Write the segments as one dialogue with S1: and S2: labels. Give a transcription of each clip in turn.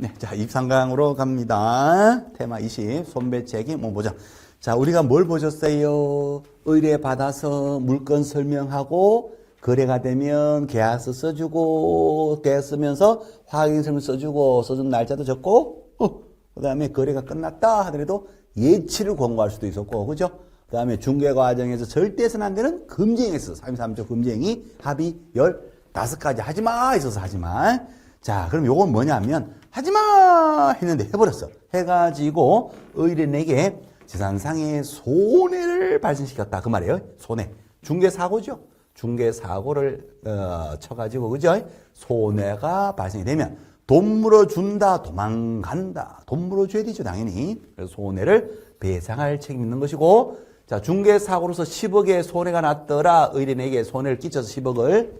S1: 네, 자, 23강으로 갑니다. 테마 20, 손배 책임, 뭐 보자. 자, 우리가 뭘 보셨어요? 의뢰 받아서 물건 설명하고, 거래가 되면 계약서 써주고, 계약 쓰면서 확인 설명 써주고, 써준 날짜도 적고, 어, 그 다음에 거래가 끝났다 하더라도 예치를 권고할 수도 있었고, 그죠? 그 다음에 중개 과정에서 절대선 안 되는 금지행위 있어서 3.3조 금지행위 합의 15가지 하지 마 있어서 하지 마. 자, 그럼 요건 뭐냐면 하지마 했는데 해버렸어. 해가지고 의뢰인에게 재산상의 손해를 발생시켰다. 그 말이에요. 손해. 중개사고죠. 중개사고를 어, 쳐가지고 그죠? 손해가 발생이 되면 돈 물어준다, 도망간다. 돈 물어줘야 되죠, 당연히. 그래서 손해를 배상할 책임이 있는 것이고, 자, 중개사고로서 10억의 손해가 났더라. 의뢰인에게 손해를 끼쳐서 10억을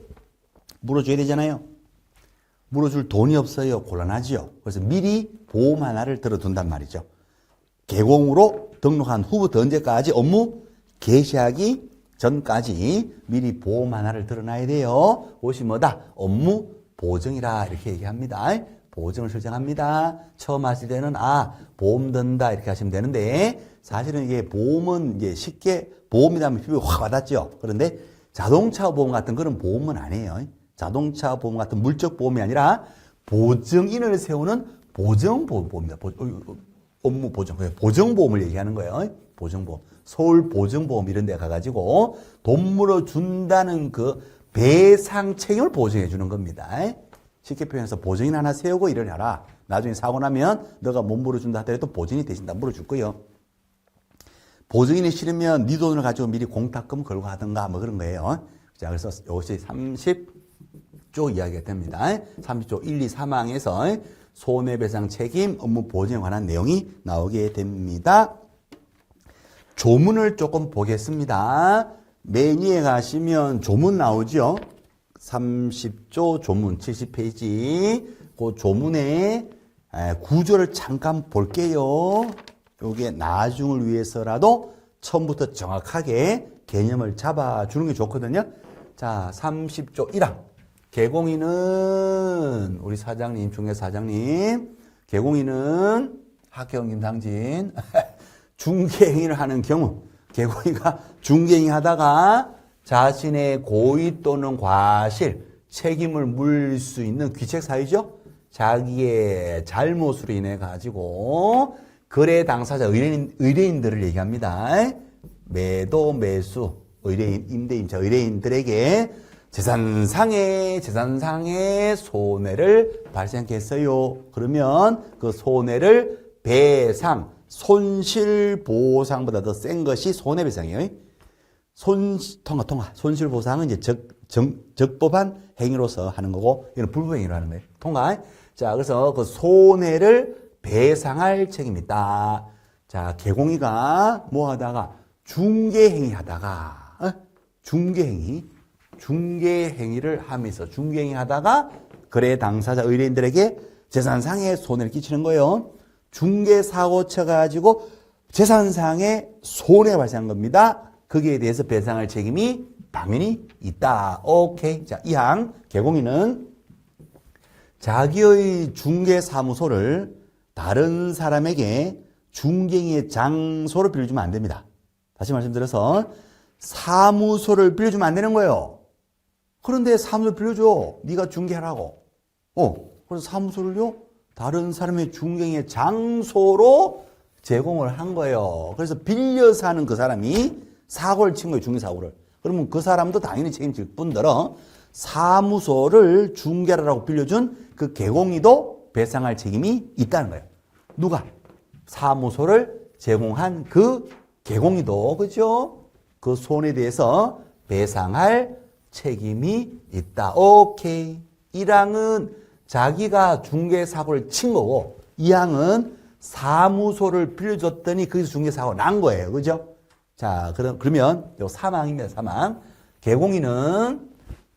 S1: 물어줘야 되잖아요. 물어줄 돈이 없어요. 곤란하지요. 그래서 미리 보험 하나를 들어둔단 말이죠. 개공으로 등록한 후부터 언제까지 업무 개시하기 전까지 미리 보험 하나를 들어놔야 돼요. 그것이 뭐다? 업무 보증이라 이렇게 얘기합니다. 보증을 설정합니다. 처음 하실 때는 아 보험 든다 이렇게 하시면 되는데 사실은 이게 보험은 이제 쉽게 보험이라면 피부에 확 와닿죠. 그런데 자동차 보험 같은 그런 보험은 아니에요. 자동차 보험 같은 물적 보험이 아니라 보증인을 세우는 보증보험입니다. 보- 어, 어, 업무 보증, 그냥 보증보험을 얘기하는 거예요. 보증보험. 서울 보증보험 이런 데 가가지고 돈 물어준다는 그 배상 책임을 보증해 주는 겁니다. 쉽게 표현해서 보증인 하나 세우고 해라. 나중에 사고 나면 너가 못 물어준다 하더라도 보증이 대신 다 물어줄 거예요. 보증인이 싫으면 네 돈을 가지고 미리 공탁금 걸고 하든가 뭐 그런 거예요. 자, 그래서 이것이 30 조 이야기가 됩니다. 30조 1, 2, 3항에서 손해배상 책임 업무 보증에 관한 내용이 나오게 됩니다. 조문을 조금 보겠습니다. 메뉴에 가시면 조문 나오죠. 30조 조문 70페이지. 그 조문의 에, 구조를 잠깐 볼게요. 요게 나중을 위해서라도 처음부터 정확하게 개념을 잡아주는 게 좋거든요. 자, 30조 1항. 개공인은 우리 사장님, 중개 사장님. 개공인은 학경 김상진. 중개행위를 하는 경우 개고이가 중개행위 하다가 자신의 고의 또는 과실 책임을 물 수 있는 귀책 사유죠. 자기의 잘못으로 인해 가지고 거래 당사자 의뢰인 의뢰인들을 얘기합니다. 매도 매수 의뢰인 임대임차 의뢰인들에게 재산상의 재산상의 손해를 발생했어요. 그러면 그 손해를 배상 손실 보상보다 더 센 것이 손해배상이에요. 손 통화 통화 손실 보상은 이제 적, 정, 적법한 행위로서 하는 거고 이건 불법 행위로 하는 거예요. 통화. 자, 그래서 그 손해를 배상할 책임이 있다. 자, 개공이가 뭐 하다가 중개 행위 하다가 어? 중개 행위 중개 행위를 하면서 중개 행위 하다가 거래 당사자 의뢰인들에게 재산상의 손해를 끼치는 거예요. 중개 사고 쳐 가지고 재산상의 손해 발생한 겁니다. 거기에 대해서 배상할 책임이 당연히 있다. 오케이. 자, 이 항 개공인은 자기의 중개 사무소를 다른 사람에게 중개의 장소로 빌려주면 안 됩니다. 다시 말씀드려서 사무소를 빌려주면 안 되는 거예요. 그런데 사무소 빌려줘. 네가 중개하라고. 어, 그래서 사무소를요 다른 사람의 중개의 장소로 제공을 한 거예요. 그래서 빌려서 하는 그 사람이 사고를 친 거예요, 중개사고를. 그러면 그 사람도 당연히 책임질 뿐더러 사무소를 중개라고 빌려준 그 개공이도 배상할 책임이 있다는 거예요. 누가? 사무소를 제공한 그 개공이도, 그죠? 그 손에 대해서 배상할 책임이 있다. 오케이. 1항은 자기가 중개사고를 친 거고, 2항은 사무소를 빌려줬더니 거기서 중개사고가 난 거예요. 그죠? 자, 그럼, 그러면, 요 3항입니다. 3항. 개공인은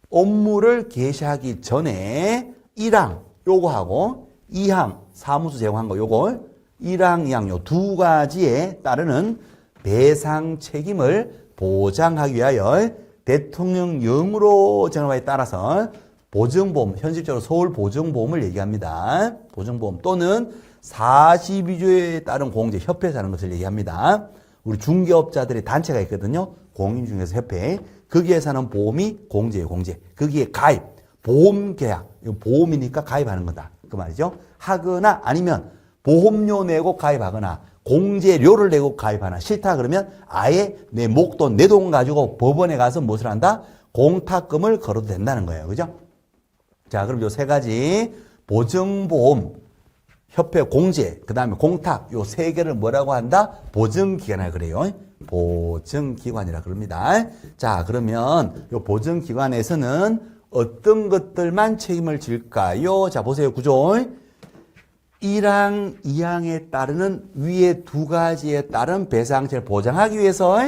S1: 업무를 개시하기 전에 1항 요거 하고 2항 사무소 제공한 거 요거 1항, 2항 요 두 가지에 따르는 배상 책임을 보장하기 위하여 대통령령으로 정한 바에 따라서 보증보험, 현실적으로 서울 보증보험을 얘기합니다. 보증보험 또는 42조에 따른 공제, 협회에서 하는 것을 얘기합니다. 우리 중개업자들의 단체가 있거든요. 공인중개사 협회. 거기에서 하는 보험이 공제예요, 공제. 거기에 가입, 보험 계약. 보험이니까 가입하는 거다. 그 말이죠. 하거나 아니면 보험료 내고 가입하거나 공제료를 내고 가입하나 싫다 그러면 아예 내 목돈, 내 돈 가지고 법원에 가서 무엇을 한다? 공탁금을 걸어도 된다는 거예요. 그죠? 자, 그럼 요 세 가지 보증보험, 협회 공제, 그 다음에 공탁 요 세 개를 뭐라고 한다? 보증기관이라 그래요. 보증 기관이라 그럽니다. 자, 그러면 요 보증 기관에서는 어떤 것들만 책임을 질까요? 자, 보세요. 구조. 1항, 2항에 따르는 위에 두 가지에 따른 배상체를 보장하기 위해서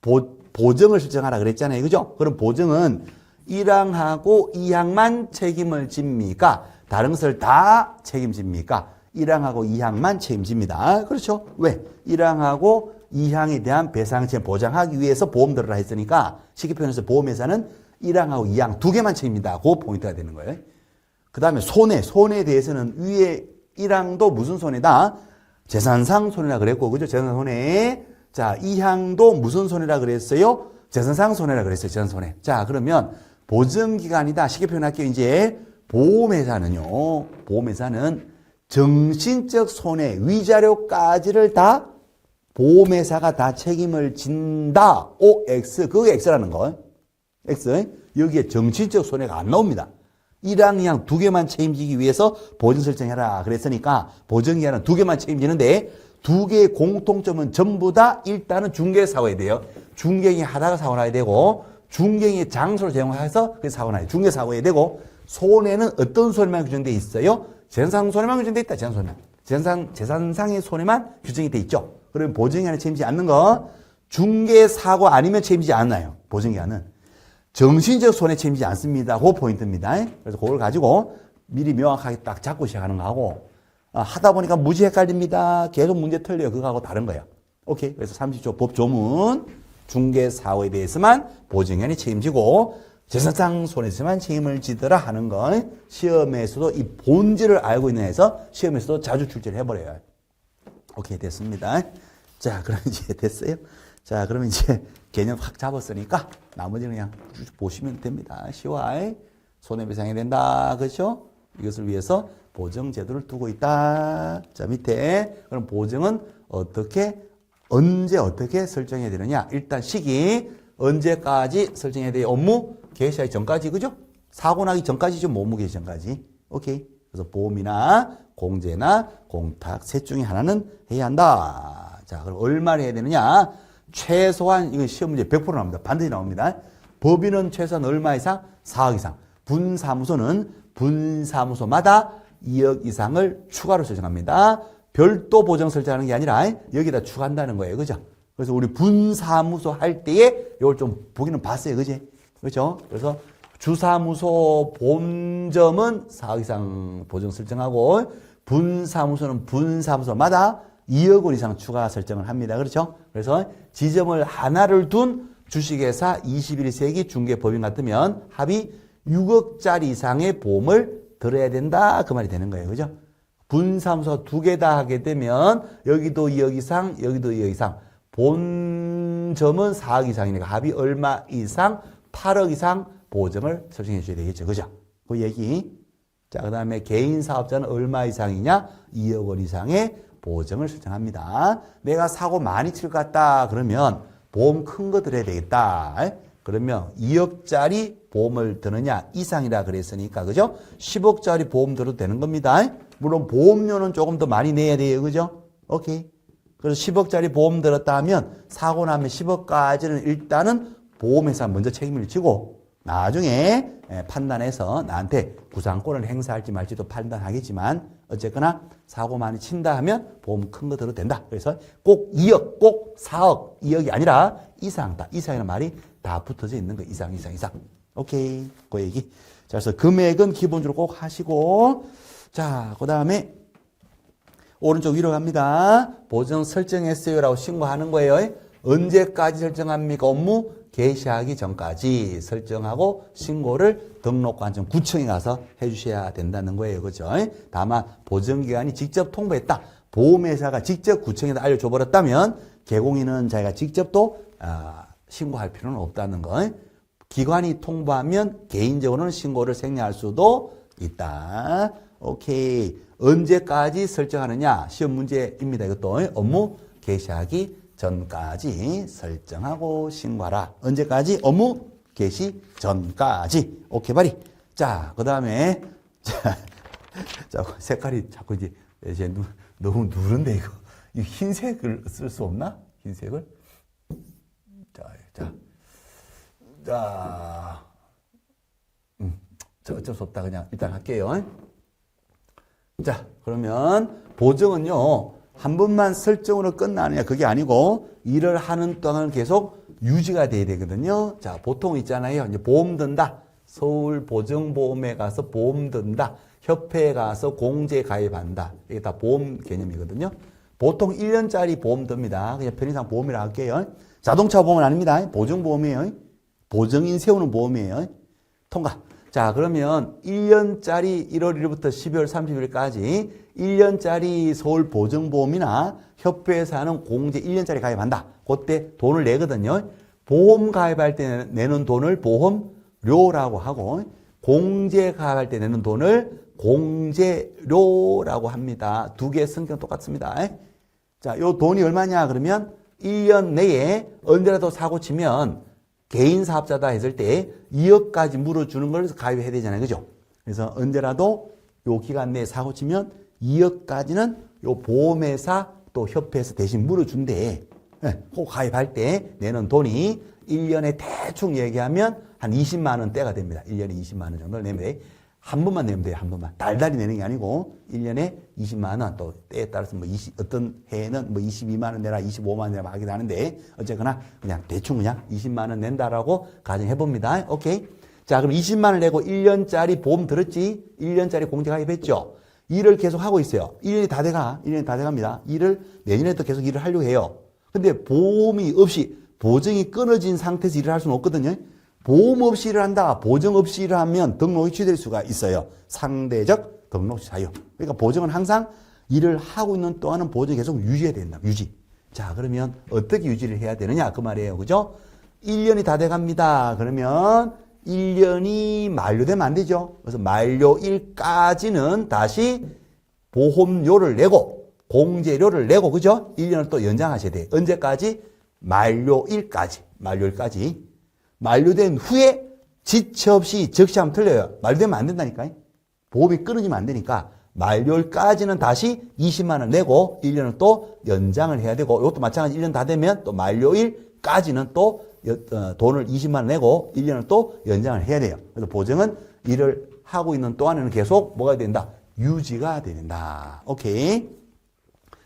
S1: 보, 보증을 설정하라 그랬잖아요. 그죠? 그럼 보증은 1항하고 2항만 책임을 집니까? 다른 것을 다 책임집니까? 1항하고 2항만 책임집니다. 그렇죠? 왜? 1항하고 2항에 대한 배상체 보장하기 위해서 보험 들어라 했으니까 쉽게 표현해서 보험회사는 1항하고 2항 두 개만 책임진다. 그 포인트가 되는 거예요. 그 다음에 손해, 손해에 대해서는 위에 1항도 무슨 손해다? 재산상 손해라 그랬고, 그죠? 재산 손해. 자, 2항도 무슨 손해라 그랬어요? 재산상 손해라 그랬어요. 재산 손해. 자, 그러면 보증기관이다. 쉽게 표현할게요. 이제 보험회사는요, 보험회사는 정신적 손해, 위자료까지를 다 보험회사가 다 책임을 진다. OX. 그게 X라는 거. X. 여기에 정신적 손해가 안 나옵니다. 1항, 2항 두 개만 책임지기 위해서 보증 설정해라. 그랬으니까 보증기한은 두 개만 책임지는데 두 개의 공통점은 전부 다 일단은 중개 사고에 돼요. 중개인이 하다가 사고 나야 되고 중개인이 장소를 제공해서 그 사고 나요. 중개 사고에 되고 손해는 어떤 손해만 규정돼 있어요? 재산상 손해만 규정돼 있다. 재산 손해. 재산, 재산상의 손해만 규정이 돼 있죠. 그러면 보증기한에 책임지지 않는 거 중개 사고 아니면 책임지지 않나요? 보증기한은. 정신적 손해 책임지지 않습니다. 그 포인트입니다. 그래서 그걸 가지고 미리 명확하게 딱 잡고 시작하는 거하고 아, 하다 보니까 무지 헷갈립니다. 계속 문제 틀려요. 그거하고 다른 거예요. 오케이. 그래서 30조 법조문 중개사고에 대해서만 보증연이 책임지고 재산상 손해에서만 책임을 지더라 하는 건 시험에서도 이 본질을 알고 있는 해서 시험에서도 자주 출제를 해버려요. 오케이. 됐습니다. 자, 그럼 이제 됐어요. 자, 그러면 이제 개념 확 잡았으니까 나머지는 그냥 쭉 보시면 됩니다. 시와의 손해배상이 된다. 그렇죠? 이것을 위해서 보증 제도를 두고 있다. 자, 밑에 그럼 보증은 어떻게 언제 어떻게 설정해야 되느냐? 일단 시기 언제까지 설정해야 돼요? 업무 개시하기 전까지 그죠? 사고 나기 전까지죠. 뭐 업무 개시 전까지. 오케이. 그래서 보험이나 공제나 공탁 셋 중에 하나는 해야 한다. 자, 그럼 얼마를 해야 되느냐? 최소한 이건 시험 문제 100% 나옵니다. 반드시 나옵니다. 법인은 최소한 얼마 이상? 4억 이상. 분사무소는 분사무소마다 2억 이상을 추가로 설정합니다. 별도 보정 설정하는 게 아니라 여기다 추가한다는 거예요. 그죠? 그래서 우리 분사무소 할 때에 이걸 좀 보기는 봤어요. 그지? 그렇죠? 그래서 주사무소 본점은 4억 이상 보정 설정하고 분사무소는 분사무소마다 2억 원 이상 추가 설정을 합니다. 그렇죠? 그래서 지점을 하나를 둔 주식회사 21세기 중개법인 같으면 합의 6억짜리 이상의 보험을 들어야 된다. 그 말이 되는 거예요. 그죠? 분사무소 두 개 다 하게 되면 여기도 2억 이상, 여기도 2억 이상. 본점은 4억 이상이니까 합의 얼마 이상? 8억 이상 보증을 설정해 줘야 되겠죠. 그죠? 그 얘기. 자, 그 다음에 개인 사업자는 얼마 이상이냐? 2억 원 이상의 보증을 설정합니다. 내가 사고 많이 칠 것 같다. 그러면 보험 큰 거 들어야 되겠다. 그러면 2억짜리 보험을 드느냐 이상이라 그랬으니까 그죠? 10억짜리 보험 들어도 되는 겁니다. 물론 보험료는 조금 더 많이 내야 돼요. 그죠? 오케이. 그래서 10억짜리 보험 들었다 하면 사고 나면 10억까지는 일단은 보험회사 먼저 책임을 지고 나중에 예, 판단해서 나한테 구상권을 행사할지 말지도 판단하겠지만 어쨌거나 사고 많이 친다 하면 보험 큰 거 들어도 된다. 그래서 꼭 2억, 꼭 4억, 2억이 아니라 이상다. 이상이라는 말이 다 붙어져 있는 거 이상, 이상, 이상. 오케이. 그 얘기. 자, 그래서 금액은 기본적으로 꼭 하시고 자, 그 다음에 오른쪽 위로 갑니다. 보증 설정했어요라고 신고하는 거예요. 언제까지 설정합니까? 업무 개시하기 전까지 설정하고 신고를 등록관청 구청에 가서 해주셔야 된다는 거예요. 그죠? 다만 보증기관이 직접 통보했다. 보험회사가 직접 구청에다 알려줘 버렸다면 개공인은 자기가 직접 또 아, 신고할 필요는 없다는 거. 기관이 통보하면 개인적으로는 신고를 생략할 수도 있다. 오케이. 언제까지 설정하느냐? 시험 문제입니다. 이것도 업무 개시하기 전까지 설정하고 신고하라. 언제까지? 업무 개시 전까지. 오케이, 바리. 자, 그 다음에, 자, 자, 색깔이 자꾸 이제, 이제 누, 너무 누른데, 이거. 이 흰색을 쓸 수 없나? 흰색을? 자, 자. 자, 음, 저 어쩔 수 없다. 그냥 일단 할게요. 자, 그러면 보증은요, 한 번만 설정으로 끝나느냐, 그게 아니고, 일을 하는 동안 계속 유지가 돼야 되거든요. 자, 보통 있잖아요. 이제 보험 든다. 서울 보증보험에 가서 보험 든다. 협회에 가서 공제 가입한다. 이게 다 보험 개념이거든요. 보통 1년짜리 보험 듭니다. 그냥 편의상 보험이라 할게요. 자동차 보험은 아닙니다. 보증보험이에요. 보증인 세우는 보험이에요. 통과. 자, 그러면 1년짜리 1월 1일부터 12월 30일까지 1년짜리 서울 보증보험이나 협회에서 하는 공제 1년짜리 가입한다. 그때 돈을 내거든요. 보험 가입할 때 내는 돈을 보험료라고 하고 공제 가입할 때 내는 돈을 공제료라고 합니다. 두개 성격 똑같습니다. 자, 요 돈이 얼마냐 그러면 1년 내에 언제라도 사고 치면 개인 사업자다 했을 때 2억까지 물어주는 걸 가입해야 되잖아요. 그죠? 그래서 언제라도 요 기간 내에 사고 치면 2억까지는 요 보험회사 또 협회에서 대신 물어준대. 예, 그 가입할 때 내는 돈이 1년에 대충 얘기하면 한 20만 원대가 됩니다. 1년에 20만 원 정도를 내면 돼. 한 번만 내면 돼요. 한 번만. 달달이 내는 게 아니고 1년에 20만 원 또 때에 따라서 뭐 20, 어떤 해에는 뭐 22만 원 내라 25만 원 내라 하기도 하는데 어쨌거나 그냥 대충 그냥 20만 원 낸다라고 가정해 봅니다. 오케이. 자, 그럼 20만 원 내고 1년짜리 보험 들었지? 1년짜리 공제 가입했죠? 일을 계속 하고 있어요. 1년이 다 돼가. 1년이 다 돼갑니다. 일을 내년에도 계속 일을 하려고 해요. 근데 보험이 없이 보증이 끊어진 상태에서 일을 할 수는 없거든요. 보험 없이 일을 한다. 보증 없이 일을 하면 등록이 취될 수가 있어요. 상대적 등록 사유. 그러니까 보증은 항상 일을 하고 있는 동안은 보증이 계속 유지해야 된다. 유지. 자, 그러면 어떻게 유지를 해야 되느냐? 그 말이에요. 그죠? 1년이 다 돼 갑니다. 그러면 1년이 만료되면 안 되죠. 그래서 만료일까지는 다시 보험료를 내고 공제료를 내고 그죠? 1년을 또 연장하셔야 돼요. 언제까지? 만료일까지. 만료일까지. 만료된 후에 지체 없이 적시하면 틀려요. 만료되면 안 된다니까. 보험이 끊어지면 안 되니까 만료일까지는 다시 20만 원 내고 1년을 또 연장을 해야 되고 이것도 마찬가지 1년 다 되면 또 만료일까지는 또 여- 어, 돈을 20만 원 내고 1년을 또 연장을 해야 돼요. 그래서 보증은 일을 하고 있는 동안에는 계속 뭐가 된다? 유지가 된다. 오케이.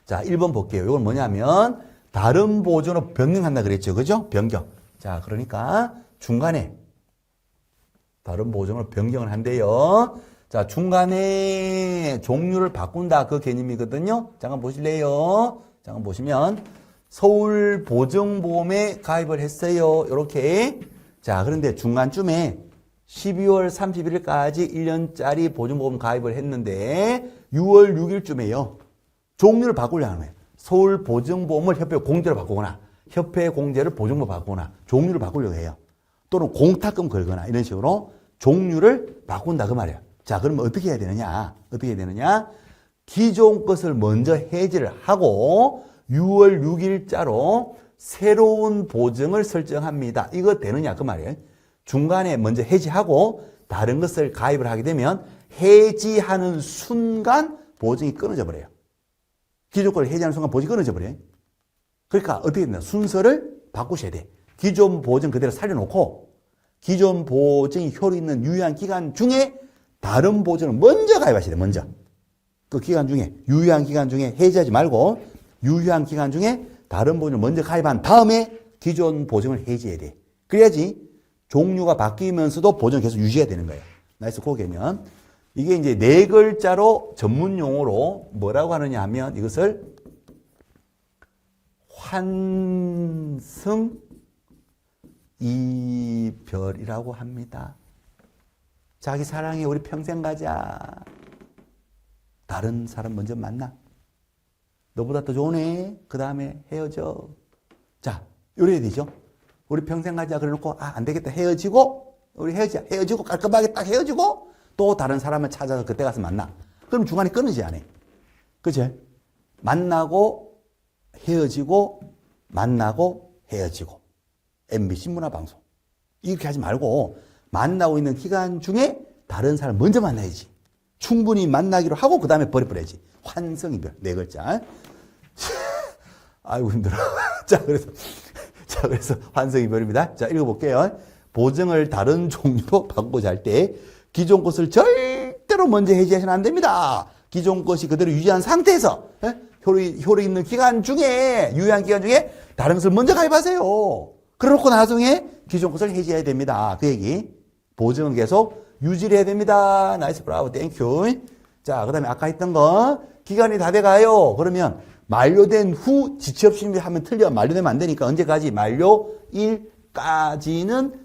S1: 자, 1번 볼게요. 이건 뭐냐면 다른 보존으로 변경한다 그랬죠. 그죠? 변경. 자, 그러니까 중간에 다른 보증을 변경을 한대요. 자, 중간에 종류를 바꾼다 그 개념이거든요. 잠깐 보실래요? 잠깐 보시면 서울 보증보험에 가입을 했어요. 이렇게. 자, 그런데 중간쯤에 12월 31일까지 1년짜리 보증보험 가입을 했는데 6월 6일쯤에요. 종류를 바꾸려 하는 거예요. 서울 보증보험을 협회 공제로 바꾸거나 협회 공제를 보증보험 바꾸거나 종류를 바꾸려고 해요. 또는 공탁금 걸거나 이런 식으로 종류를 바꾼다 그 말이에요. 자, 그러면 어떻게 해야 되느냐? 어떻게 해야 되느냐? 기존 것을 먼저 해지를 하고 6월 6일자로 새로운 보증을 설정합니다. 이거 되느냐 그 말이에요. 중간에 먼저 해지하고 다른 것을 가입을 하게 되면 해지하는 순간 보증이 끊어져 버려요. 기존 걸 해지하는 순간 보증이 끊어져 버려요. 그러니까 어떻게 되나 순서를 바꾸셔야 돼. 기존 보증 그대로 살려놓고 기존 보증이 효력 있는 유효한 기간 중에 다른 보증을 먼저 가입하셔야 돼. 먼저. 그 기간 중에 유효한 기간 중에 해지하지 말고 유효한 기간 중에 다른 보증을 먼저 가입한 다음에 기존 보증을 해지해야 돼. 그래야지 종류가 바뀌면서도 보증을 계속 유지해야 되는 거예요. 나이스 그 개념. 이게 이제 네 글자로 전문 용어로 뭐라고 하느냐 하면 이것을 환승 이별이라고 합니다. 자기 사랑해 우리 평생 가자. 다른 사람 먼저 만나. 너보다 더 좋네. 그 다음에 헤어져. 자, 요래야 되죠. 우리 평생 가자 그래 놓고 아, 안 되겠다 헤어지고 우리 헤어지자 헤어지고 깔끔하게 딱 헤어지고 또 다른 사람을 찾아서 그때 가서 만나. 그럼 중간에 끊으지 않아. 그치? 만나고 헤어지고 만나고 헤어지고 MBC 문화방송 이렇게 하지 말고 만나고 있는 기간 중에 다른 사람 먼저 만나야지. 충분히 만나기로 하고 그 다음에 버려버려야지. 환성이별 네 글자. 아이고 힘들어. 자 그래서 자 그래서 환성이별입니다. 자 읽어볼게요. 보증을 다른 종류로 바꾸고자 할 때 기존 것을 절대로 먼저 해지하시면 안 됩니다. 기존 것이 그대로 유지한 상태에서 예? 효력, 효력 있는 기간 중에 유효한 기간 중에 다른 것을 먼저 가입하세요. 그래놓고 나중에 기존 것을 해지해야 됩니다. 그 얘기. 보증은 계속 유지를 해야 됩니다. 나이스 브라보 땡큐. 자, 그 다음에 아까 했던 거 기간이 다 돼가요. 그러면 만료된 후 지체 없이 하면 틀려. 만료되면 안 되니까 언제까지? 만료일까지는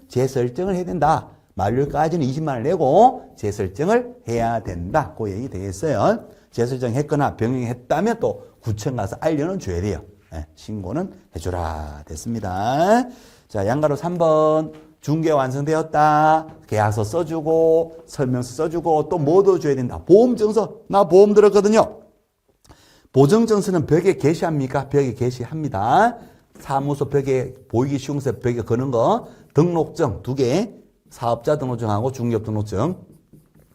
S1: 재설정을 해야 된다. 만료일까지는 20만 원 내고 재설정을 해야 된다. 그 얘기 되겠어요. 재설정 했거나 병행했다면 또 구청 가서 알려는 줘야 돼요. 예, 신고는 해주라. 됐습니다. 자, 양가로 3번. 중개 완성되었다. 계약서 써주고, 설명서 써주고, 또 뭐 더 줘야 된다. 보험증서. 나 보험 들었거든요. 보증증서는 벽에 게시합니까? 벽에 게시합니다. 사무소 벽에 보이기 쉬운 곳에 벽에 거는 거. 등록증 두 개. 사업자 등록증하고 중개업 등록증.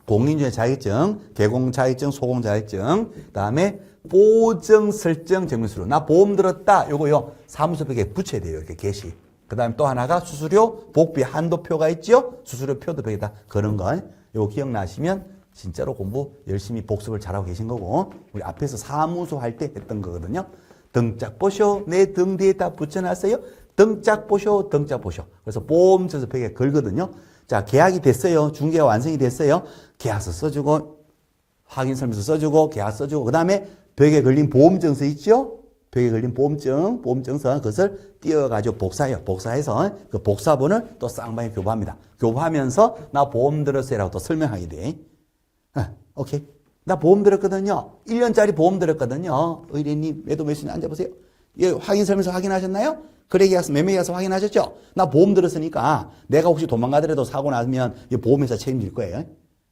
S1: 공인중개 자격증, 개공 자격증, 소공 자격증. 그다음에 보증 설정 증명서로 나 보험 들었다. 요거요. 사무소 벽에 붙여야 돼요. 이렇게 게시. 그 다음에 또 하나가 수수료 복비 한도표가 있죠. 수수료 표도 벽에다 거는 거. 요거 기억나시면 진짜로 공부 열심히 복습을 잘하고 계신 거고 우리 앞에서 사무소 할 때 했던 거거든요. 등짝 보쇼 내 등 뒤에다 붙여놨어요. 등짝 보쇼 등짝 보쇼. 그래서 보험증서 벽에 걸거든요. 자 계약이 됐어요. 중개가 완성이 됐어요. 계약서 써주고 확인 설명서 써주고 계약 써주고 그 다음에 벽에 걸린 보험증서 있죠? 벽에 걸린 보험증, 보험증서 그것을 띄어가지고 복사해요. 복사해서 그 복사본을 또 쌍방에 교부합니다. 교부하면서 나 보험 들었어요라고 또 설명하게 돼. 아, 오케이. 나 보험 들었거든요. 1년짜리 보험 들었거든요. 의뢰님, 매도 매수님 앉아보세요. 예, 확인 설명서 확인하셨나요? 거래 계약서, 매매 계약서 확인하셨죠? 나 보험 들었으니까 내가 혹시 도망가더라도 사고 나면 이 보험회사 책임질 거예요.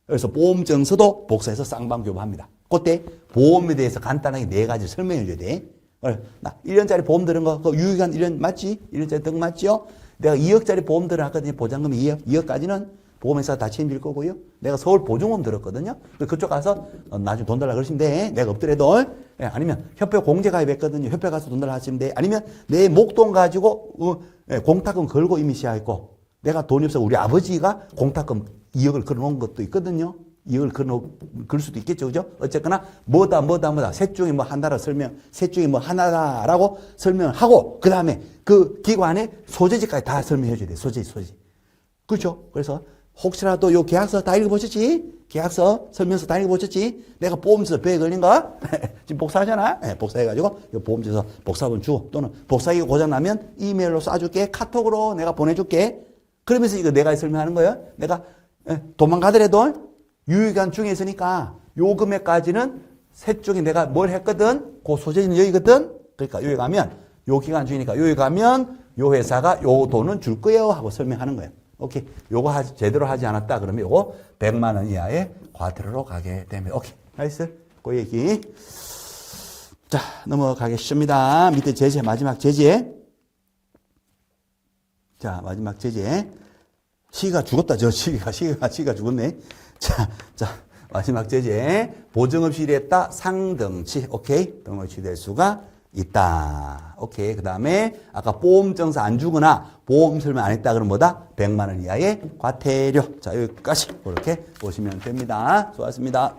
S1: 그래서 보험증서도 복사해서 쌍방 교부합니다. 그때 보험에 대해서 간단하게 네 가지 설명해 줘야 돼. 어, 나 1년짜리 보험 들은 거, 그 유효기간 1년 맞지? 1년짜리 등 맞지요? 내가 2억짜리 보험 들어놨거든요. 보장금이 2억. 2억까지는 보험회사 다 책임질 거고요. 내가 서울 보증보험 들었거든요. 그쪽 가서 어, 나중에 돈 달라 그러시면 돼. 내가 없더라도. 예, 아니면 협회 공제 가입했거든요. 협회 가서 돈 달라 하시면 돼. 아니면 내 목돈 가지고 어, 예, 공탁금 걸고 이미 시작했고 내가 돈이 없어 우리 아버지가 공탁금 2억을 걸어놓은 것도 있거든요. 2억을 걸어놓, 걸 수도 있겠죠. 그죠? 어쨌거나 뭐다 뭐다 뭐다 셋 중에 뭐 하나라 설명 셋 중에 뭐 하나라라고 설명을 하고 그 다음에 그 기관의 소재지까지 다 설명해 줘야 돼. 소재지 소재지. 그렇죠? 그래서 혹시라도 요 계약서 다 읽어보셨지? 계약서, 설명서 다 읽어보셨지? 내가 보험서 배에 걸린 거? 지금 복사하잖아? 네, 복사해가지고, 요 보험서에서 복사본 주, 또는 복사기 고장나면 이메일로 쏴줄게, 카톡으로 내가 보내줄게. 그러면서 이거 내가 설명하는 거예요. 내가 예, 도망가더라도 유효기간 중에 있으니까 요 금액까지는 셋 중에 내가 뭘 했거든? 그 소재는 여기거든? 그러니까 여기 가면 요 기간 중이니까 여기 가면 요 회사가 요 돈은 줄 거예요 하고 설명하는 거예요. 오케이. 요거 하지, 제대로 하지 않았다. 그러면 요거 100만 원 이하의 과태료로 가게 됩니다. 오케이. 나이스. 그 얘기. 자, 넘어가겠습니다. 밑에 제재, 마지막 제재. 자, 마지막 제재. 시가 죽었다. 저 시가, 시가, 시가 죽었네. 자, 자, 마지막 제재. 보증 없이 일했다. 상등치. 오케이. 등록치 될 수가 있다. 오케이. 그 다음에 아까 보험증서 안 주거나 보험 설명 안 했다 그러면 뭐다? 100만 원 이하의 과태료. 자, 여기까지 그렇게 보시면 됩니다. 수고하셨습니다.